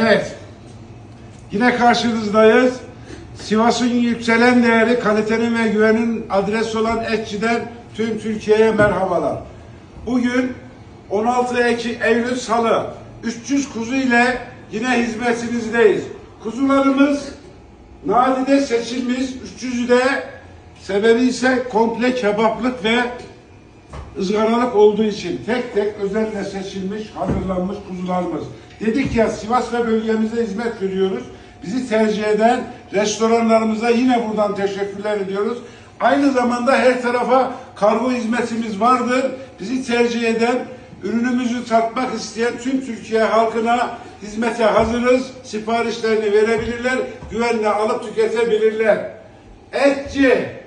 Evet. Yine karşınızdayız. Sivas'ın yükselen değeri, kalitenin ve güvenin adresi olan Etçi'den tüm Türkiye'ye merhabalar. Bugün 16 Ekim Eylül Salı 300 kuzu ile yine hizmetinizdeyiz. Kuzularımız nadide seçilmiş, 300'ü de sebebi ise komple kebaplık ve ızgaralık olduğu için tek tek özenle seçilmiş, hazırlanmış kuzularımız. Dedik ya Sivas ve bölgemize hizmet veriyoruz. Bizi tercih eden restoranlarımıza yine buradan teşekkürler ediyoruz. Aynı zamanda her tarafa kargo hizmetimiz vardır. Bizi tercih eden, ürünümüzü tatmak isteyen tüm Türkiye halkına hizmete hazırız. Siparişlerini verebilirler, güvenle alıp tüketebilirler. Etçi,